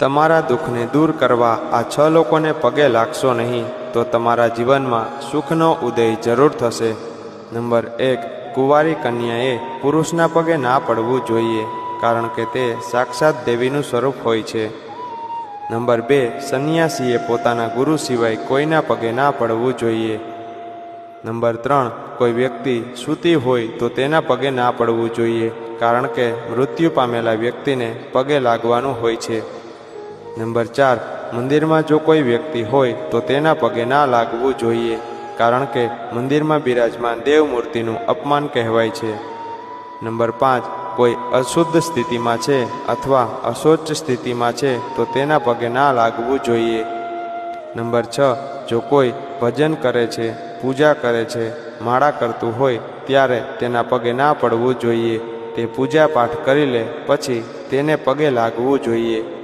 તમારા દુઃખને દૂર કરવા આ છ લોકોને પગે લાગશો નહીં, તો તમારા જીવનમાં સુખનો ઉદય જરૂર થશે. નંબર એક, કુંવારી કન્યાએ પુરુષના પગે ના પડવું જોઈએ, કારણ કે તે સાક્ષાત દેવીનું સ્વરૂપ હોય છે. નંબર બે, સંન્યાસીએ પોતાના ગુરુ સિવાય કોઈના પગે ના પડવું જોઈએ. નંબર ત્રણ, કોઈ વ્યક્તિ સૂતી હોય તો તેના પગે ના પડવું જોઈએ, કારણ કે મૃત્યુ પામેલા વ્યક્તિને પગે લાગવાનું હોય છે. નંબર ચાર, મંદિરમાં જો કોઈ વ્યક્તિ હોય તો તેના પગે ના લાગવું જોઈએ, કારણ કે મંદિરમાં બિરાજમાન દેવ મૂર્તિનું અપમાન કહેવાય છે. નંબર પાંચ, કોઈ અશુદ્ધ સ્થિતિમાં છે અથવા અશોચ સ્થિતિમાં છે તો તેના પગે ના લાગવું જોઈએ. નંબર છ, જો કોઈ ભજન કરે છે, પૂજા કરે છે, માળા કરતું હોય ત્યારે તેના પગે ના પડવું જોઈએ. તે પૂજા પાઠ કરી લે, પછી તેને પગે લાગવું જોઈએ.